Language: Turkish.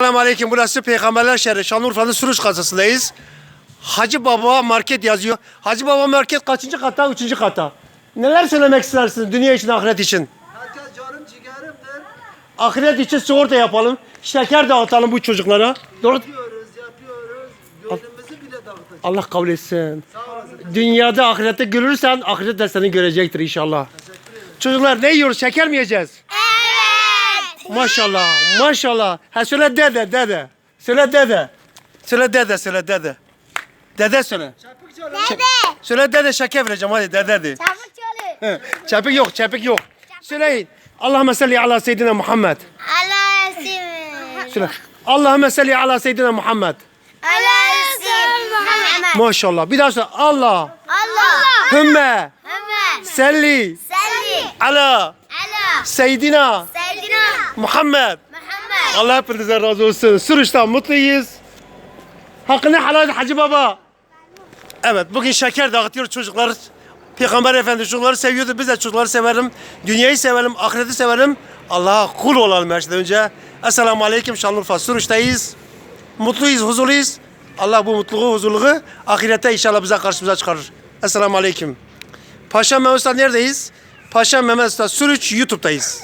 Selamun Aleyküm. Burası Peygamberler Şehri. Şanlıurfa'nın Suruç kasasındayız. Hacı Baba Market yazıyor. Hacı Baba Market kaçıncı kata? Üçüncü kata. Neler söylemek istersiniz dünya için, ahiret için? Herkes canım ciğerimdir. Ahiret için sigorta yapalım. Şeker dağıtalım bu çocuklara. Doğru. Yapıyoruz, yapıyoruz. Gönlümüzü bile dağıtacağız. Allah kabul etsin. Sağ olasın. Dünyada ahirette görürsen ahiret de seni görecektir inşallah. Çocuklar ne yiyoruz? Şeker mi yiyeceğiz? Maşallah, maşallah. Ha söyle dede, dede. Söyle dede. Söyle dede, söyle dede. Dede söyle. Dede. Söyle dede şeker vereceğim hadi dede de. Çabuk Çepik yok, çepik yok. Söyleyin. Allahümme salli ala seyyidina Muhammed. Allah esir. Söyle. Allahümme salli ala seyyidina Muhammed. Allah esir. Muhammed. Maşallah. Bir daha söyle. Allah. Allah. Hümme. Muhammed. Salli Salli. ala Ala. seyyidina Seyyidina. Muhammed. Muhammed. Allah hepinizden razı olsun. Sürüşten mutluyuz. Hakkını helal Hacı Baba. Evet bugün şeker dağıtıyoruz çocuklar. Peygamber Efendi çocukları seviyordu. Biz de çocukları severim. Dünyayı severim, ahireti severim. Allah'a kul olalım her şeyden önce. Esselamu Aleyküm Şanlıurfa Sürüş'teyiz. Mutluyuz, huzurluyuz. Allah bu mutluluğu, huzurluğu ahirette inşallah bize karşımıza çıkarır. Esselamu Aleyküm. Paşa Mehmet Usta neredeyiz? Paşa Mehmet Usta Sürüç YouTube'dayız.